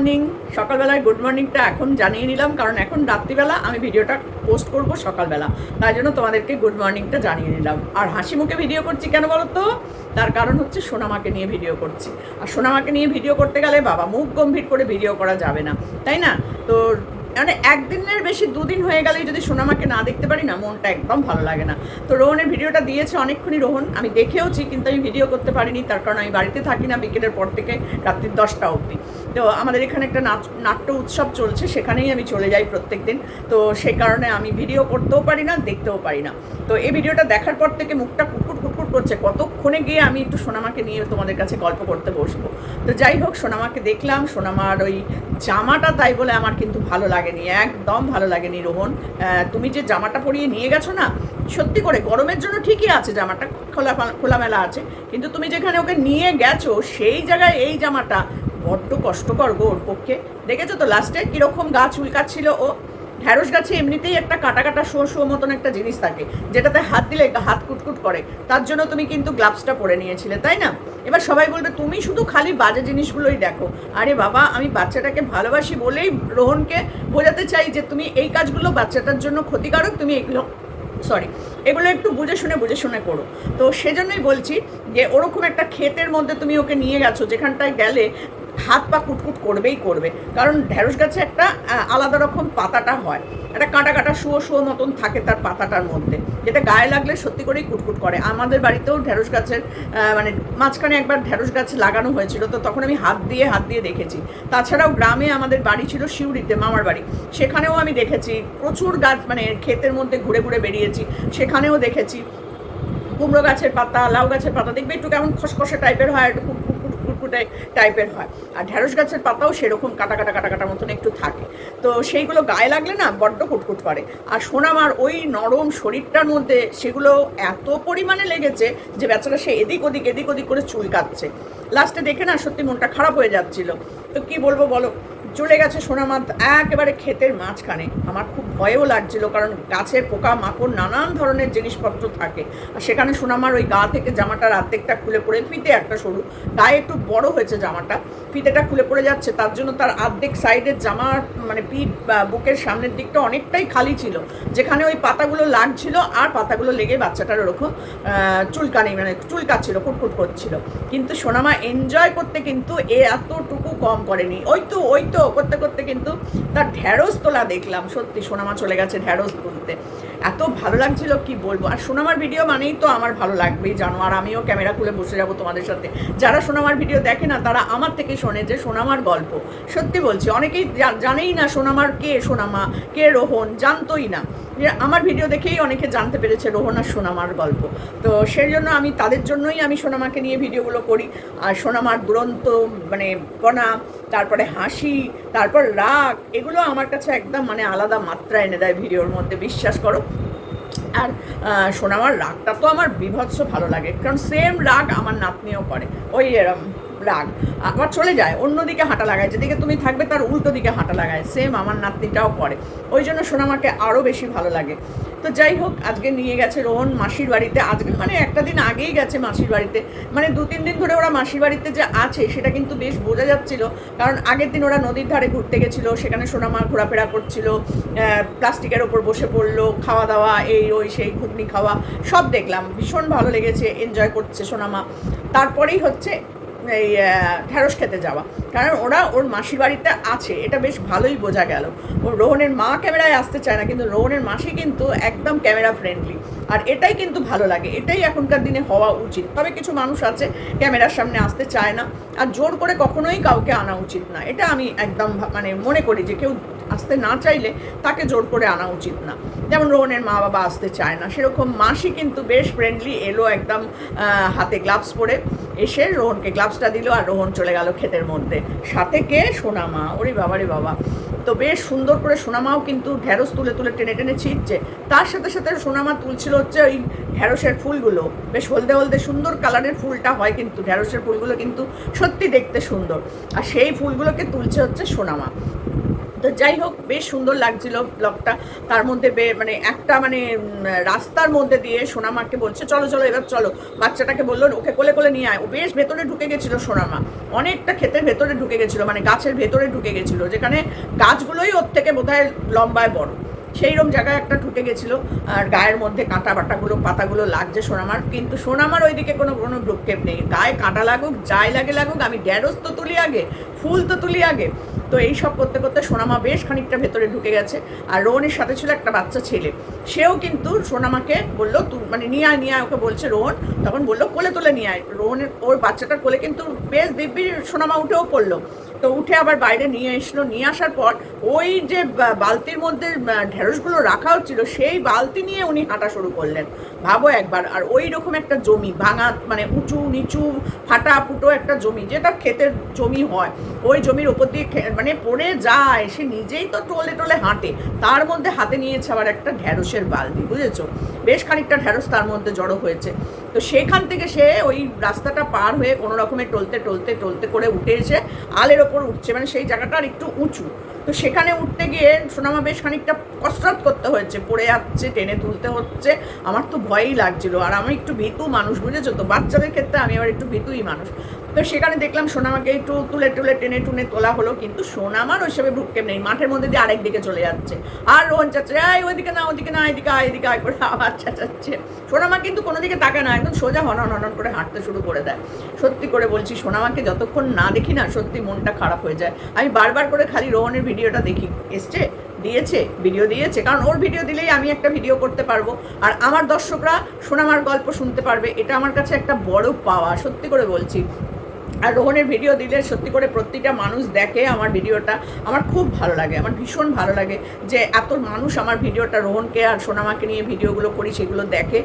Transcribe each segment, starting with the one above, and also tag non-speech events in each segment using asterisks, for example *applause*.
Morning সকালবেলায় good মর্নিংটা এখন জানিয়ে নিলাম, কারণ এখন রাত্রিবেলা আমি ভিডিওটা পোস্ট করব সকালবেলা। তাই জন্য তোমাদেরকে গুড মর্নিংটা জানিয়ে নিলাম। আর হাসি মুখে ভিডিও করছি কেন বলো তো তার কারণ হচ্ছে সোনামাকে নিয়ে ভিডিও করছি। আর সোনামাকে নিয়ে ভিডিও করতে গেলে বাবা মুখ গম্ভীর করে ভিডিও করা যাবে না, তাই না? তো মানে একদিনের বেশি দুদিন হয়ে গেলেই যদি সোনামাকে না দেখতে পারি না, মনটা একদম ভালো লাগে না। তো রোহনের ভিডিওটা দিয়েছে অনেকক্ষণই রোহন, আমি দেখেওছি কিন্তু আমি ভিডিও করতে পারিনি, তার কারণ আমি বাড়িতে থাকি না বিকেলের পর থেকে, রাত্রির দশটা অবধি। তো আমাদের এখানে একটা নাচ, নাট্য উৎসব চলছে, সেখানেই আমি চলে যাই প্রত্যেক দিন তো সেই কারণে আমি ভিডিও করতেও পারি না, দেখতেও পারি না। তো এই ভিডিওটা দেখার পর থেকে মুখটা কুকুর কুকুর করছে। কতক্ষণে গিয়ে আমি একটু সোনামাকে নিয়ে তোমাদের কাছে গল্প করতে বসবো? তো যাই হোক, সোনামাকে দেখলাম, সোনামার ওই জামাটা তাই বলে আমার কিন্তু ভালো লাগেনি, একদম ভালো লাগেনি রোহন। তুমি যে জামাটা পরিয়ে নিয়ে গেছো না, সত্যি করে গরমের জন্য ঠিকই আছে জামাটা, খোলা, খোলামেলা আছে। কিন্তু তুমি যেখানে ওকে নিয়ে গেছো, সেই জায়গায় এই জামাটা বড্ড কষ্টকর গো ওর পক্ষে। দেখেছ তো লাস্টে কীরকম গা চুলকাচ্ছিল ও? ঢ্যাঁড়স গাছে এমনিতেই একটা কাটা কাটা শো শো মতন একটা জিনিস থাকে, যেটাতে হাত দিলে হাত কুটকুট করে। তার জন্য তুমি কিন্তু গ্লাভসটা পরে নিয়েছিলে, তাই না? এবার সবাই বলবে, তুমি শুধু খালি বাজে জিনিসগুলোই দেখো। আরে বাবা, আমি বাচ্চাটাকে ভালোবাসি বলেই রোহনকে বোঝাতে চাই যে তুমি এই কাজগুলো বাচ্চাটার জন্য ক্ষতিকারক, তুমি এগুলো সরি, এগুলো একটু বুঝে শুনে বুঝে শুনে করো। তো সেজন্যই বলছি যে ওরকম একটা ক্ষেতের মধ্যে তুমি ওকে নিয়ে গেছো, যেখানটায় গেলে হাত পা কুটকুট করবেই করবে। কারণ ঢ্যাঁড়স গাছে একটা আলাদা রকম পাতাটা হয়। একটা কাটা কাটা শুয়ো শুয়ো মতন থাকে তার পাতাটার মধ্যে। যেটা গায়ে লাগলে সত্যি করেই কুটকুট করে। আমাদের বাড়িতেও ঢ্যাঁড়স গাছের মানে মাঝখানে একবার ঢ্যাঁড়স গাছ লাগানো হয়েছিল, তো তখন আমি হাত দিয়ে হাত দিয়ে দেখেছি। তাছাড়াও গ্রামে আমাদের বাড়ি ছিল শিউরিতে, মামার বাড়ি। সেখানেও আমি দেখেছি। প্রচুর গাছ মানে ক্ষেতের মধ্যে ঘুরে ঘুরে বেরিয়েছি। সেখানেও দেখেছি। কুমড়ো গাছের পাতা, লাউ গাছের পাতা, দেখবে একটু কেমন খসখসে টাইপের হয়, একটু কুট- কুট- কুটকুটে টাইপের হয়। আর ঢ্যাঁড়স গাছের পাতাও সেরকম কাটা কাটা কাটা কাটা মতন একটু থাকে। তো সেইগুলো গায়ে লাগলে না বড্ড কুটকুট করে। আর সোনামার ওই নরম শরীরটার মধ্যে সেগুলো এত পরিমাণে লেগেছে যে বেচারা সে এদিক ওদিক এদিক ওদিক করে চুল কাটছে লাস্টে দেখে না সত্যি মনটা খারাপ হয়ে যাচ্ছিল। তো কি বলব বলো? চলে গেছে সোনামাত একেবারে ক্ষেতের মাঝখানে। আমার খুব ভয়ও লাগছিল কারণ গাছের পোকা, মাকড়, নানান ধরনের জিনিসপত্র থাকে। আর সেখানে সোনামার ওই গা থেকে জামাটার আর্ধেকটা খুলে পড়ে, ফিতে একটা সরু, গায়ে একটু বড় হয়েছে জামাটা। ফিতেটা খুলে পড়ে যাচ্ছে, তার জন্য তার আর্ধেক সাইডের জামা মানে পিঠ বুকের সামনের দিকটা অনেকটাই খালি ছিল। যেখানে ওই পাতাগুলো লাগছিল, আর পাতাগুলো লেগে বাচ্চাটার ওরকম চুলকানি মানে চুলকাচ্ছিল, কুটকুট করছিল। কিন্তু সোনামা এনজয় করতে কিন্তু এ এতটুকু কম করেনি। ওই তো ওই তো করতে করতে কিন্তু তার ঢ্যাঁড়স তোলা দেখলাম। সত্যি সোনামা চলে গেছে ঢ্যাঁড়স তুলতে। এত ভালো লাগছিল, কি বলব? আর সোনামার ভিডিও মানেই তো আমার ভালো লাগবেই, জানো? আর আমিও ক্যামেরা খুলে বসে যাব তোমাদের সাথে। যারা সোনামার ভিডিও দেখে না, তারা আমার থেকে শোনে যে সোনামার গল্প। সত্যি বলছি, অনেকেই জানেই না সোনামার কে সোনামা, কে রোহন, জানতোই না। আমার ভিডিও দেখেই অনেকে জানতে পেরেছে রোহন আর সোনামার গল্প। তো সেই জন্য আমি, তাদের জন্যই আমি সোনামাকে নিয়ে ভিডিওগুলো করি। আর সোনামার দুরন্ত মানে পনা তারপরে হাসি তারপর রাগ, এগুলো আমার কাছে একদম মানে আলাদা মাত্রা এনে দেয় ভিডিওর মধ্যে, বিশ্বাস করো। আর সোনামার রাগটা তো আমার বিভৎস ভালো লাগে, কারণ সেম রাগ আমার নাতনিও করে। ওই এরম। রাগ। আবার চলে যায়, অন্যদিকে হাঁটা লাগায়। যেদিকে তুমি থাকবে তার উল্টো দিকে হাঁটা লাগায়। সেম আমার নাতনিটাও করে। ওই জন্য সোনামাকে আরও বেশি ভালো লাগে। তো যাই হোক, আজকে নিয়ে গেছে রোহন মাসির বাড়িতে। আজকে মানে একটা দিন আগেই গেছে মাসির বাড়িতে। মানে দু, তিন দিন ধরে ওরা মাসির বাড়িতে যে আছে, সেটা কিন্তু বেশ বোঝা যাচ্ছিল। কারণ আগের দিন ওরা নদীর ধারে ঘুরতে গেছিল, সেখানে সোনামা ঘোরাফেরা করছিল প্লাস্টিকের ওপর বসে পড়ল, খাওয়া দাওয়া, এই, ওই, সেই, ঘুগনি খাওয়া, সব দেখলাম। ভীষণ ভালো লেগেছে এনজয় করছে সোনামা। তারপরেই হচ্ছে এই ঢেঁড়স খেতে যাওয়া। কারণ ওরা ওর মাসির বাড়িতে আছে, এটা বেশ ভালোই বোঝা গেল। ওর রোহনের মা ক্যামেরায় আসতে চায় না, কিন্তু রোহনের মাসি কিন্তু একদম ক্যামেরা ফ্রেন্ডলি আর এটাই কিন্তু ভালো লাগে, এটাই এখনকার দিনে হওয়া উচিত। তবে কিছু মানুষ আছে ক্যামেরার সামনে আসতে চায় না, আর জোর করে কখনোই কাউকে আনা উচিত না। এটা আমি একদম মানে মনে করি যে কেউ আসতে না চাইলে তাকে জোর করে আনা উচিত না। যেমন রোহনের মা বাবা আসতে চায় না, সেরকম মাসি কিন্তু বেশ ফ্রেন্ডলি এলো একদম হাতে গ্লাভস পরে, এসে রোহনকে গ্লাভসটা দিল আর রোহন চলে গেল ক্ষেতের মধ্যে। সাথে কে? সোনামা। ওরে বাবা রে বাবা। তো বেশ সুন্দর করে সোনামাও কিন্তু ঢ্যাঁড়স তুলে তুলে টেনে টেনে ছিটছে তার সাথে সাথে সোনামা তুলছিল হচ্ছে ওই ঢ্যাঁড়সের ফুলগুলো। বেশ হলদে হলদে সুন্দর কালারের ফুলটা হয় কিন্তু ঢ্যাঁড়সের ফুলগুলো কিন্তু সত্যি দেখতে সুন্দর। আর সেই ফুলগুলোকে তুলছে হচ্ছে সোনামা। তো যাই হোক, বেশ সুন্দর লাগছিল ব্লগটা। তার মধ্যে মানে একটা মানে রাস্তার মধ্যে দিয়ে সোনামাকে বলছে, চলো চলো, এবার চলো। বাচ্চাটাকে বলল, ওকে কোলে কোলে নিয়ে আয়। ও বেশ ভেতরে ঢুকে গেছিল সোনামা। অনেকটা ক্ষেতের ভেতরে ঢুকে গেছিল মানে গাছের ভেতরে ঢুকে গেছিল, যেখানে গাছগুলোই ওর থেকে বোধহয় লম্বায় বড়। সেই রকম জায়গায় একটা ঢুকে গেছিল, আর গায়ের মধ্যে কাঁটা বাটাগুলো, পাতাগুলো লাগছে সোনামার। কিন্তু সোনামার ওইদিকে কোনো কোনো ভ্রুক্ষেপ নেই। গায়ে কাঁটা লাগুক, যাই লাগে লাগুক, আমি ঢ্যাঁড়স তো তুলি আগে, ফুল তো তুলি আগে। তো এই সব করতে করতে সোনামা বেশ খানিকটা ভেতরে ঢুকে গেছে। আর রোহনের সাথে ছিল একটা বাচ্চা ছেলে। সেও কিন্তু সোনামাকে বলল, তু মানে নিয়ে আয় নিয়ে আয়, ওকে বলছে রোহন। তখন বলল, কোলে তোলে নিয়ে আয়। রোহনের, ওর বাচ্চাটার কোলে কিন্তু বেশ দিব্যি সোনামা উঠেও পড়ল। তো উঠে আবার বাইরে নিয়ে এসলো। নিয়ে আসার পর ওই যে বালতির মধ্যে ঢেঁড়সগুলো রাখা হচ্ছিল সেই বালতি নিয়ে উনি হাঁটা শুরু করলেন। ভাবো একবার, আর ওই রকম একটা জমি, ভাঙা মানে উঁচু, নিচু, ফাটা, ফুটো একটা জমি, যেটা ক্ষেতের জমি হয়, ওই জমির ওপর দিয়ে মানে পড়ে যায়, সে নিজেই তো টোলে টোলে হাঁটে। তার মধ্যে হাতে নিয়েছে আবার একটা ঢ্যাঁড়সের বালতি, বুঝেছ? বেশ খানিকটা ঢ্যাঁড়স তার মধ্যে জড়ো হয়েছে। তো সেখান থেকে সে ওই রাস্তাটা পার হয়ে কোনো রকমে টলতে টলতে টলতে করে উঠে এসে আলের ওপর উঠছে মানে সেই জায়গাটা আর একটু উঁচু। তো সেখানে উঠতে গিয়ে সোনামা বেশ খানিকটা কসরত করতে হয়েছে। পড়ে যাচ্ছে, টেনে তুলতে হচ্ছে। আমার তো ভয়ই লাগছিল। আর আমি একটু ভীতু মানুষ, বুঝেছ? তো বাচ্চাদের ক্ষেত্রে আমি আবার একটু ভীতুই মানুষ। তো সেখানে দেখলাম সোনামাকে একটু তুলে তুলে টেনে টুনে তোলা হলো, কিন্তু সোনামার ওইসবে ভুটকেপ নেই মাঠের মধ্যে দিয়ে আরেক দিকে চলে যাচ্ছে। আর রোহন চাচ্ছে, এই ওইদিকে না ওইদিকে না, এদিকে আয় এদিকে আয় করে আবার চাচাচ্ছে। সোনামা কিন্তু কোনো দিকে তাকায় না, একদম সোজা হনন হনন করে হাঁটতে শুরু করে দেয়। সত্যি করে বলছি, সোনামাকে যতক্ষণ না দেখি না, সত্যি মনটা খারাপ হয়ে যায়। আমি বারবার করে খালি রোহনের ভিডিওটা দেখি। এসছে? দিয়েছে, ভিডিও দিয়েছে। কারণ ওর ভিডিও দিলেই আমি একটা ভিডিও করতে পারব। আর আমার দর্শকরা সোনামার গল্প শুনতে পারবে। এটা আমার কাছে একটা বড় পাওয়া, সত্যি করে বলছি। আর রোহনের ভিডিও দিলে সত্যি করে প্রত্যেকটা মানুষ দেখে আমার ভিডিওটা আমার খুব ভালো লাগে, আমার ভীষণ ভালো লাগে যে এত মানুষ আমার ভিডিওটা রোহনকে আর সোনামাকে নিয়ে ভিডিওগুলো করি সেগুলো দেখে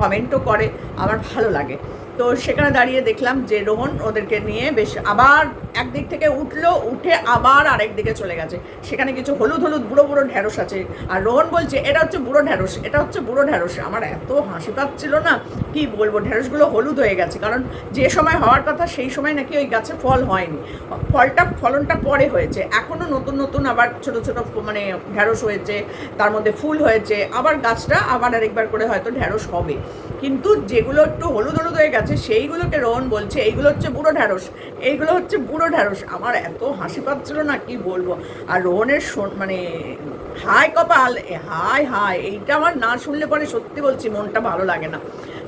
কমেন্টও করে, আমার ভালো লাগে। তো সেখানে দাঁড়িয়ে দেখলাম যে রোহন ওদেরকে নিয়ে বেশ আবার একদিক থেকে উঠল, উঠে আবার আরেক দিকে চলে গেছে। সেখানে কিছু হলুদ হলুদ বুড়ো বুড়ো ঢ্যাঁড়স আছে। আর রোহন বলছে, এটা হচ্ছে বুড়ো ঢ্যাঁড়স, এটা হচ্ছে বুড়ো ঢ্যাঁড়স। আমার এত হাসি পাচ্ছিল না, কি বলব, ঢ্যাঁড়সগুলো হলুদ হয়ে গেছে। কারণ যে সময় হওয়ার কথা, সেই সময় নাকি ওই গাছে ফল হয়নি। ফলটা, ফলনটা পরে হয়েছে। এখনও নতুন নতুন আবার ছোট ছোট মানে ঢ্যাঁড়স হয়েছে, তার মধ্যে ফুল হয়েছে। আবার গাছটা আবার আরেকবার করে হয়তো ঢ্যাঁড়স হবে। কিন্তু যেগুলো একটু হলুদ হলুদ হয়ে গেছে সেইগুলোকে রোহন বলছে, এইগুলো হচ্ছে বুড়ো ঢ্যাঁড়স, এইগুলো হচ্ছে বুড়ো ঢ্যাঁড়স। আমার এত হাসি পাচ্ছিল না, কি বলব? আর রোহনের মানে হাই কপাল হাই হাই, এইটা আমার না শুনলে পরে সত্যি বলছি, মনটা ভালো লাগে না।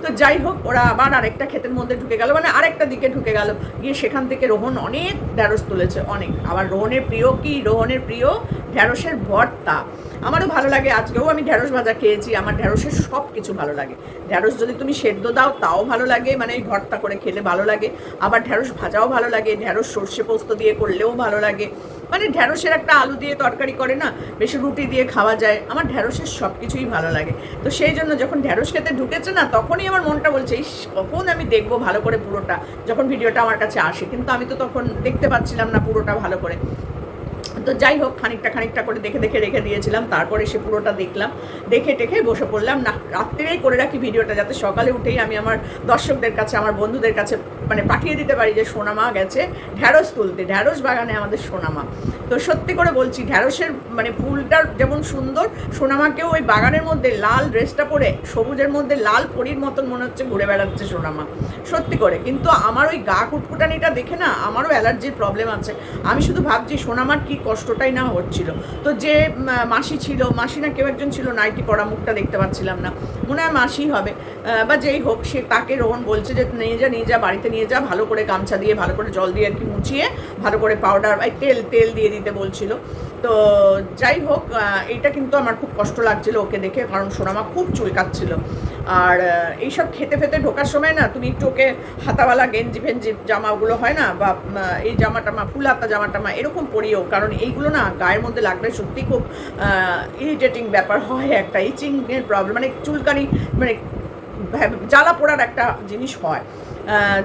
তো যাই হোক, ওরা আবার আরেকটা ক্ষেতের মধ্যে ঢুকে গেল মানে আরেকটা দিকে ঢুকে গেল। গিয়ে সেখান থেকে রোহন অনেক ঢ্যাঁড়স তুলেছে, অনেক। আবার রোহনের প্রিয় কি? রোহনের প্রিয় ঢ্যাঁড়সের ভর্তা। আমারও ভালো লাগে, আজকেও আমি ঢ্যাঁড়স ভাজা খেয়েছি, আমার ঢ্যাঁড়সের সব কিছু ভালো লাগে। ঢ্যাঁড়স যদি তুমি সেদ্ধ দাও, তাও ভালো লাগে মানে ভর্তা করে খেলে ভালো লাগে। আবার ঢ্যাঁড়স ভাজাও ভালো লাগে ঢ্যাঁড়স সর্ষে পোস্ত দিয়ে করলেও ভালো লাগে। মানে ঢ্যাঁড়সের একটা আলু দিয়ে তরকারি করে না, বেশি রুটি দিয়ে খাওয়া যায়, আমার ঢ্যাঁড়সের সব কিছুই ভালো লাগে। তো সেই জন্য যখন ঢ্যাঁড়স খেতে ঢুকেছে না, তখনই আমার মনটা বলছে, ইস, কখন আমি দেখব ভালো করে পুরোটা? যখন ভিডিওটা আমার কাছে আসে, কিন্তু আমি তো তখন দেখতে পাচ্ছিলাম না পুরোটা ভালো করে। তো যাই হোক, খানিকটা খানিকটা করে দেখে দেখে রেখে দিয়েছিলাম, তারপরে সে পুরোটা দেখলাম। দেখে টেখে বসে পড়লাম। না, রাত্রেই করে রাখি ভিডিওটা যাতে সকালে উঠেই আমি আমার দর্শকদের কাছে, আমার বন্ধুদের কাছে মানে পাঠিয়ে দিতে পারি যে সোনামা গেছে ঢ্যাঁড়স তুলতে ঢ্যাঁড়স বাগানে আমাদের সোনামা। তো সত্যি করে বলছি ঢ্যাঁড়সের মানে ফুলটার যেমন সুন্দর, সোনামাকেও ওই বাগানের মধ্যে লাল ড্রেসটা পরে, সবুজের মধ্যে লাল পরির মতন মনে হচ্ছে ঘুরে বেড়াচ্ছে সোনামা। সত্যি করে, কিন্তু আমার ওই গা কুটকুটানিটা দেখে না আমারও অ্যালার্জির প্রবলেম আছে। আমি শুধু ভাবছি সোনামার কি কষ্টটাই না হচ্ছিল। তো যে মাসি ছিল, মাসি না কেউ একজন ছিল, নাইটি পরা মুখটা দেখতে পাচ্ছিলাম না। মনে হয় মাসি হবে। বা যেই হোক, সে তাকে রোহন বলছে যে নিয়ে যা নিয়ে যা, বাড়িতে নিয়ে যা, ভালো করে গামছা দিয়ে, ভালো করে জল দিয়ে আর কি মুছিয়ে, ভালো করে পাউডার বা তেল তেল দিয়ে দিতে বলছিল। তো যাই হোক এইটা কিন্তু আমার খুব কষ্ট লাগছিল ওকে দেখে, কারণ সোনামা খুব চুলকাচ্ছিল। আর এইসব খেতে ফেতে ঢোকার সময় না, তুমি একটু ওকে হাতাওয়ালা গেঞ্জি ফেঞ্জি জামাগুলো হয় না, বা এই জামা টামা ফুল হাতা জামা টামা এরকম পরিও। কারণ এইগুলো না গায়ের মধ্যে লাগলে সত্যি খুব ইরিটেটিং ব্যাপার হয় একটা ইচিংয়ের প্রবলেম মানে চুলকানি মানে জ্বালা পোড়ার একটা জিনিস হয়।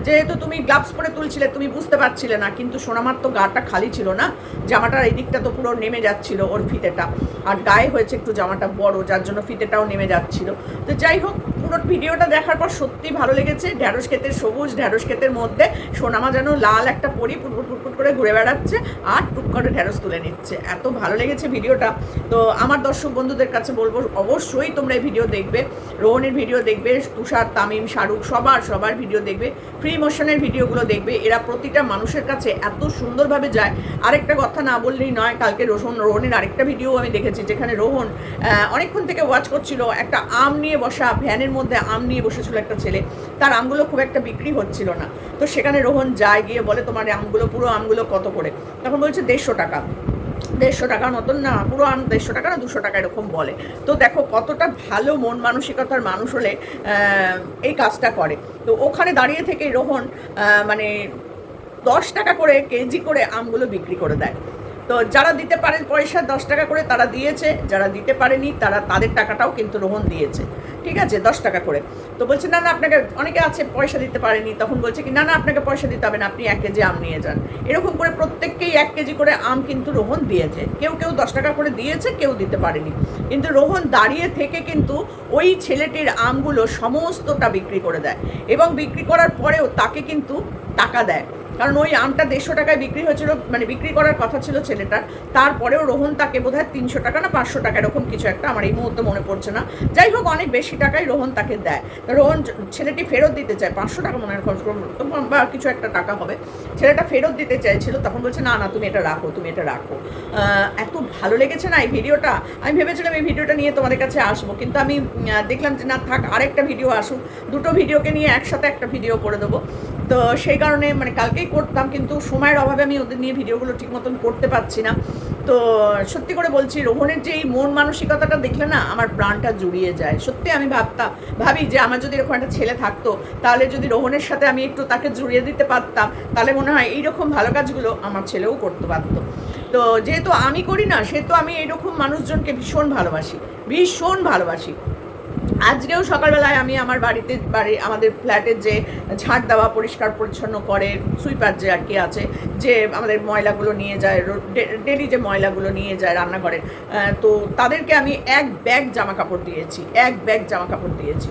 যেহেতু তুমি গ্লাভস পরে তুলছিলে, তুমি বুঝতে পারছিলে না, কিন্তু সোনামার তো গাটা খালি ছিল না, জামাটার এই দিকটা তো পুরো নেমে যাচ্ছিল ওর ফিতেটা। আর গায়ে হয়েছে একটু জামাটা বড়, যার জন্য ফিতেটাও নেমে যাচ্ছিল। তো যাই হোক পুরো ভিডিওটা দেখার পর সত্যি ভালো লেগেছে। ঢ্যাঁড়স ক্ষেতের সবুজ, ঢ্যাঁড়স ক্ষেতের মধ্যে সোনামা যেন লাল একটা পরি পুটপুট পুটপুট করে ঘুরে বেড়াচ্ছে আর টুক করে ঢ্যাঁড়স তুলে নিচ্ছে। এত ভালো লেগেছে ভিডিওটা। তো আমার দর্শক বন্ধুদের কাছে বলব, অবশ্যই তোমরা এই ভিডিও দেখবে। রোহনের ভিডিও দেখবে, তুষার, তামিম, শাহরুখ, সবার সবার ভিডিও দেখবে। ফ্রি মোশনের ভিডিওগুলো দেখবে। এরা প্রতিটা মানুষের কাছে এত সুন্দরভাবে যায়। আরেকটা কথা না বললেই নয়, কালকে রোহন, রোহনের আরেকটা ভিডিও আমি দেখেছি, যেখানে রোহন অনেকক্ষণ থেকে ওয়াচ করছিল একটা আম নিয়ে বসা, ভ্যানের মধ্যে আম নিয়ে বসেছিল একটা ছেলে, তার আমগুলো খুব একটা বিক্রি হচ্ছিল না। তো সেখানে রোহন যায়, গিয়ে বলে, তোমার আমগুলো, পুরো আমগুলো কত করে? তখন বলছে, দেড়শো টাকা। দেড়শো টাকার মতন না, পুরো আম দেড়শো টাকা না, দুশো টাকা, এরকম বলে। তো দেখো কতটা ভালো মন মানসিকতার মানুষ হলে এই কাজটা করে। তো ওখানে দাঁড়িয়ে থেকে রোহন মানে দশ টাকা করে কেজি করে আমগুলো বিক্রি করে দেয়। তো যারা দিতে পারেন পয়সা, দশ টাকা করে তারা দিয়েছে। যারা দিতে পারেনি, তারা তাদের টাকাটাও কিন্তু রোহন দিয়েছে। ঠিক আছে? দশ টাকা করে। তো বলছে, না না, আপনাকে অনেকে আছে পয়সা দিতে পারেনি। তখন বলছে কি, না না, আপনাকে পয়সা দিতে হবে না, আপনি এক কেজি আম নিয়ে যান। এরকম করে প্রত্যেককেই এক কেজি করে আম কিন্তু রোহন দিয়েছে। কেউ কেউ দশ টাকা করে দিয়েছে, কেউ দিতে পারেনি। কিন্তু রোহন দাঁড়িয়ে থেকে কিন্তু ওই ছেলেটির আমগুলো সমস্তটা বিক্রি করে দেয়। এবং বিক্রি করার পরেও তাকে কিন্তু টাকা দেয়। কারণ ওই আমটা দেড়শো টাকায় বিক্রি হয়েছিল মানে বিক্রি করার কথা ছিল ছেলেটার। তারপরেও রোহন তাকে বোধ হয় তিনশো টাকা না পাঁচশো টাকা এরকম কিছু একটা আমার এই মুহূর্তে মনে পড়ছে না। যাই হোক, অনেক বেশি টাকাই রোহন তাকে দেয়। রোহন ছেলেটি ফেরত দিতে চায়, পাঁচশো টাকা মনে হয় খরচ বা কিছু একটা টাকা হবে। ছেলেটা ফেরত দিতে চাইছিল, তখন বলছে, না না, তুমি এটা রাখো, তুমি এটা রাখো। এত ভালো লেগেছে না এই ভিডিওটা? আমি ভেবেছিলাম এই ভিডিওটা নিয়ে তোমাদের কাছে আসব, কিন্তু আমি দেখলাম যে, না, থাক, আরেকটা ভিডিও আসুক। দুটো ভিডিওকে নিয়ে একসাথে একটা ভিডিও করে দেবো। তো সেই কারণে মানে কালকেই করতাম, কিন্তু সময়ের অভাবে আমি ওদের নিয়ে ভিডিওগুলো ঠিক মতন করতে পারছি না। তো সত্যি করে বলছি, রোহনের যে এই মন মানসিকতাটা দেখলে না আমার প্রাণটা জুড়িয়ে যায়। সত্যি আমি ভাবতাম ভাবি যে আমার যদি এরকম একটা ছেলে থাকতো, তাহলে যদি রোহনের সাথে আমি একটু তাকে জুড়িয়ে দিতে পারতাম, তাহলে মনে হয় এইরকম ভালো কাজগুলো আমার ছেলেও করতে পারতো। তো যেহেতু আমি করি না, সেহেতু আমি এরকম মানুষজনকে ভীষণ ভালোবাসি ভীষণ ভালোবাসি। আজকেও সকালবেলায় আমি আমার বাড়িতে, বাড়ি, আমাদের ফ্ল্যাটের যে ঝাঁট দেওয়া পরিষ্কার পরিচ্ছন্ন করে সুইপার যে আর কি আছে, যে আমাদের ময়লাগুলো নিয়ে যায় ডেলি যে ময়লাগুলো নিয়ে যায় রান্নাঘরে তো তাদেরকে আমি এক ব্যাগ জামা কাপড় দিয়েছি, এক ব্যাগ জামা কাপড় দিয়েছি।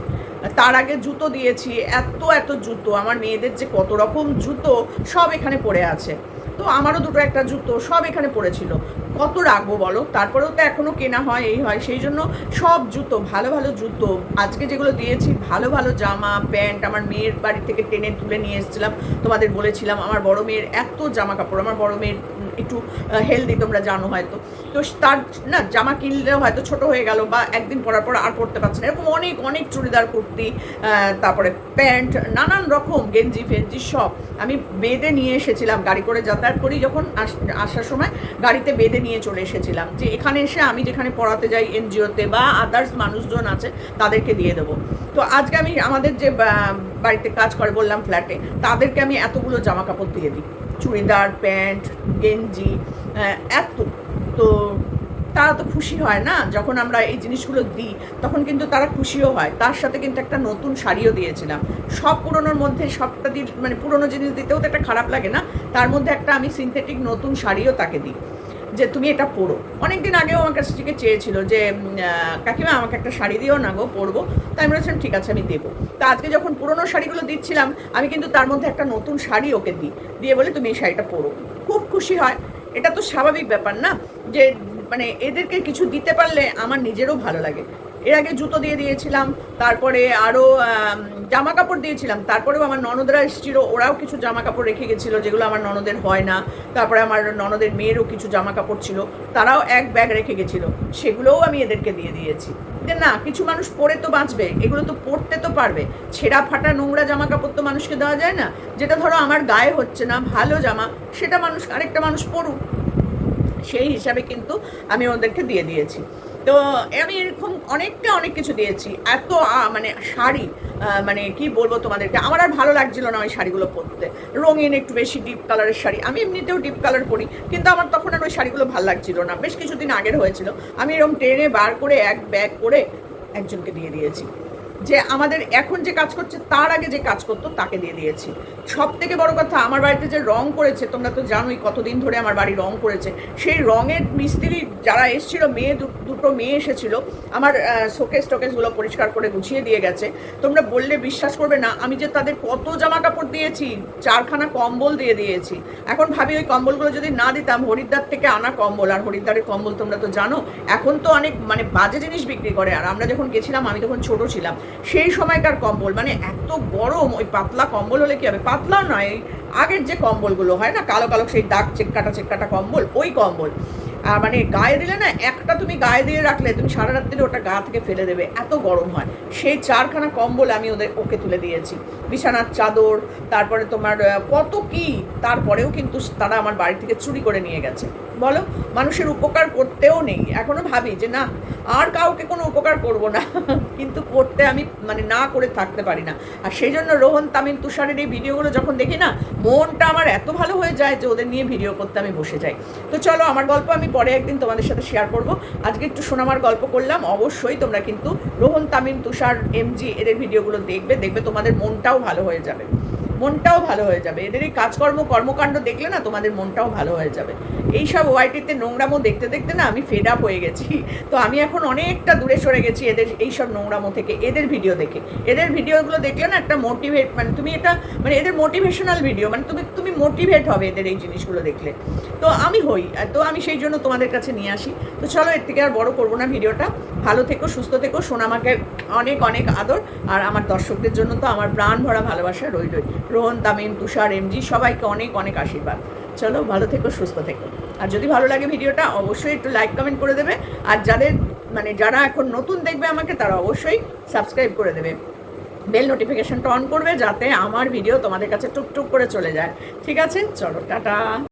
তার আগে জুতো দিয়েছি, এত এত জুতো, আমার মেয়েদের যে কত রকম জুতো সব এখানে পড়ে আছে। তো আমারও দুটো একটা জুতো সব এখানে পড়েছিল। কত রাখব বলো? তারপরেও তো এখনও কেনা হয়, এই হয়। সেই জন্য সব জুতো, ভালো ভালো জুতো। আজকে যেগুলো দিয়েছি, ভালো ভালো জামা, প্যান্ট আমার মেয়ের বাড়ি থেকে টেনে তুলে নিয়ে এসেছিলাম। তোমাদের বলেছিলাম, আমার বড় মেয়ের এত জামা কাপড় আমার বড় মেয়ের একটু হেলদি তোমরা জানো হয়তো। তো তার, না, জামা কিনলেও হয়তো ছোট হয়ে গেল বা একদিন পরার পর আর পরতে পারছে না। এরকম অনেক অনেক চুড়িদার, কুর্তি তারপরে প্যান্ট, নানান রকম, গেঞ্জি, ফেঞ্জি, সব। আমি বেঁধে নিয়ে এসেছিলাম, গাড়ি করে যাতায়াত করি যখন আস- আসার সময়, গাড়িতে বেঁধে নিয়ে চলে এসেছিলাম। যে এখানে এসে আমি যেখানে পড়াতে যাই, এনজিওতে বা আদার্স মানুষজন আছে, তাদেরকে দিয়ে দেবো। তো আজকে আমি আমাদের যে বাড়িতে কাজ করে বললাম ফ্ল্যাটে তাদেরকে আমি এতগুলো জামা কাপড় দিয়ে দিই। চুড়িদার, প্যান্ট, গেঞ্জি এত। তো তারা তো খুশি হয় না, যখন আমরা এই জিনিসগুলো দিই, তখন কিন্তু তারা খুশিও হয়। তার সাথে কিন্তু একটা নতুন শাড়িও দিয়েছিলাম। সব পুরনোর মধ্যে সবটা দিয়ে মানে পুরনো জিনিস দিতেও তো একটা খারাপ লাগে না, তার মধ্যে একটা আমি সিনথেটিক নতুন শাড়িও তাকে দিই। যে তুমি এটা পরো। অনেকদিন আগেও আমার কাছ থেকে চেয়েছিল যে কাকিমা, আমাকে একটা শাড়ি দিও না গো, পরবো। তাই আমি বলেছিলাম, ঠিক আছে, আমি দেবো। তা আজকে যখন পুরনো শাড়িগুলো দিচ্ছিলাম, আমি কিন্তু তার মধ্যে একটা নতুন শাড়ি ওকে দিই। দিয়ে বলে, তুমি এই শাড়িটা পরো। খুব খুশি হয়। এটা তো স্বাভাবিক ব্যাপার না? যে মানে এদেরকে কিছু দিতে পারলে আমার নিজেরও ভালো লাগে। এর আগে জুতো দিয়ে দিয়েছিলাম, তারপরে আরও জামা কাপড় দিয়েছিলাম, তারপরেও আমার ননদরা এসেছিল, ওরাও কিছু জামা কাপড় রেখে গেছিল যেগুলো আমার ননদের হয় না, তারপরে আমার ননদের মেয়েরও কিছু জামা কাপড় ছিল, তারাও এক ব্যাগ রেখে গেছিল, সেগুলোও আমি এদেরকে দিয়ে দিয়েছি। না, কিছু মানুষ পরে তো বাঁচবে, এগুলো তো পরতে তো পারবে, ছেঁড়া ফাটা নোংরা জামা কাপড় তো মানুষকে দেওয়া যায় না, যেটা ধরো আমার গায়ে হচ্ছে না, ভালো জামা, সেটা মানুষ, আরেকটা মানুষ পড়ুক সেই হিসাবে কিন্তু আমি ওদেরকে দিয়ে দিয়েছি। তো আমি এরকম অনেকটা অনেক কিছু দিয়েছি। এত মানে শাড়ি মানে কি বলব তোমাদেরকে, আমার আর ভালো লাগছিল না ওই শাড়িগুলো পরতে। রঙিন একটু বেশি ডিপ কালারের শাড়ি, আমি এমনিতেও ডিপ কালার পরি, কিন্তু আমার তখন আর ওই শাড়িগুলো ভালো লাগছিল না। বেশ কিছুদিন আগের হয়েছিল, আমি এরকম ট্রেনে বার করে এক ব্যাগ করে একজনকে দিয়ে দিয়েছি। যে আমাদের এখন যে কাজ করছে, তার আগে যে কাজ করতো, তাকে দিয়ে দিয়েছি। সব থেকে বড় কথা, আমার বাড়িতে যে রং করেছে, তোমরা তো জানোই কতদিন ধরে আমার বাড়ি রং করেছে। সেই রঙের মিস্ত্রি যারা এসেছিল, মেয়ে দুটো মেয়ে এসেছিল। আমার শোকেস টোকেসগুলো পরিষ্কার করে গুছিয়ে দিয়ে গেছে। তোমরা বললে বিশ্বাস করবে না, আমি যে তাদের কত জামা কাপড় দিয়েছি, চারখানা কম্বল দিয়ে দিয়েছি। এখন ভাবি ওই কম্বলগুলো যদি না দিতাম, হরিদ্বার থেকে আনা কম্বল, আর হরিদ্বারের কম্বল তোমরা তো জানো, এখন তো অনেক মানে বাজে জিনিস বিক্রি করে। আর আমরা যখন গেছিলাম, আমি তখন ছোট ছিলাম, সেই সময়কার কম্বল মানে এত গরম, ওই পাতলা কম্বল হলে কি হবে? পাতলা নয়, আগের যে কম্বলগুলো হয় না, কালো কালো সেই দাগ চেক কাটা চেক কাটা কম্বল, ওই কম্বল। মানে গায়ে দিলে না, একটা তুমি গায়ে দিয়ে রাখলে, তুমি সারা রাত্রি ওটা গা থেকে ফেলে দেবে। এত গরম হয়। সেই চারখানা কম্বল আমি ওদের, ওকে তুলে দিয়েছি। বিছানার চাদর, তারপরে তোমার কত কি, তারপরেও কিন্তু তারা আমার বাড়ি থেকে চুরি করে নিয়ে গেছে। বলো? মানুষের উপকার করতেও নেই। এখনও ভাবি যে না, আর কাউকে কোনো উপকার করব না। *laughs* কিন্তু করতে আমি মানে না করে থাকতে পারি না। আর সেই জন্য রোহন তামিল তুষারের এই ভিডিওগুলো যখন দেখি না, মনটা আমার এত ভালো হয়ে যায় যে ওদের নিয়ে ভিডিও করতে আমি বসে যাই। তো চলো, আমার গল্প আমি পরে একদিন তোমাদের সাথে শেয়ার করব। আজকে একটু সোনামার গল্প করলাম। অবশ্যই তোমরা কিন্তু রোহন, তামিম, তুষার এমজি এদের ভিডিওগুলো দেখবে। দেখবে তোমাদের মনটাও ভালো হয়ে যাবে। মনটাও ভালো হয়ে যাবে। এদের এই কাজকর্ম, কর্মকাণ্ড দেখলে না তোমাদের মনটাও ভালো হয়ে যাবে। এইসব ওয়াইটিতে নোংরামো দেখতে দেখতে না আমি ফেড আপ হয়ে গেছি। তো আমি এখন অনেকটা দূরে সরে গেছি এদের এইসব নোংরামো থেকে, এদের ভিডিও দেখে। এদের ভিডিওগুলো দেখলে না একটা মোটিভেট মানে তুমি এটা মানে এদের মোটিভেশনাল ভিডিও মানে তুমি তুমি মোটিভেট হবে এদের এই জিনিসগুলো দেখলে। তো আমি হই, তো আমি সেই জন্য তোমাদের কাছে নিয়ে আসি। তো চলো এর থেকে আর বড় করব না ভিডিওটা ভালো থেকো, সুস্থ থেকো। সোনামাকে অনেক অনেক আদর। আর আমার দর্শকদের জন্য তো আমার প্রাণ ভরা ভালোবাসা রই রই রোহন, তামিম, তুষার, এমজি, সবাইকে অনেক অনেক আশীর্বাদ। চলো, ভালো থেকো, সুস্থ থেকো। আর যদি ভালো লাগে ভিডিওটা, অবশ্যই একটু লাইক কমেন্ট করে দেবে। আর যাদের মানে যারা এখন নতুন দেখবে আমাকে, তারা অবশ্যই সাবস্ক্রাইব করে দেবে। বেল নোটিফিকেশনটা অন করবে, যাতে আমার ভিডিও তোমাদের কাছে টুকটুক করে চলে যায়। ঠিক আছে? চলো, টাটা।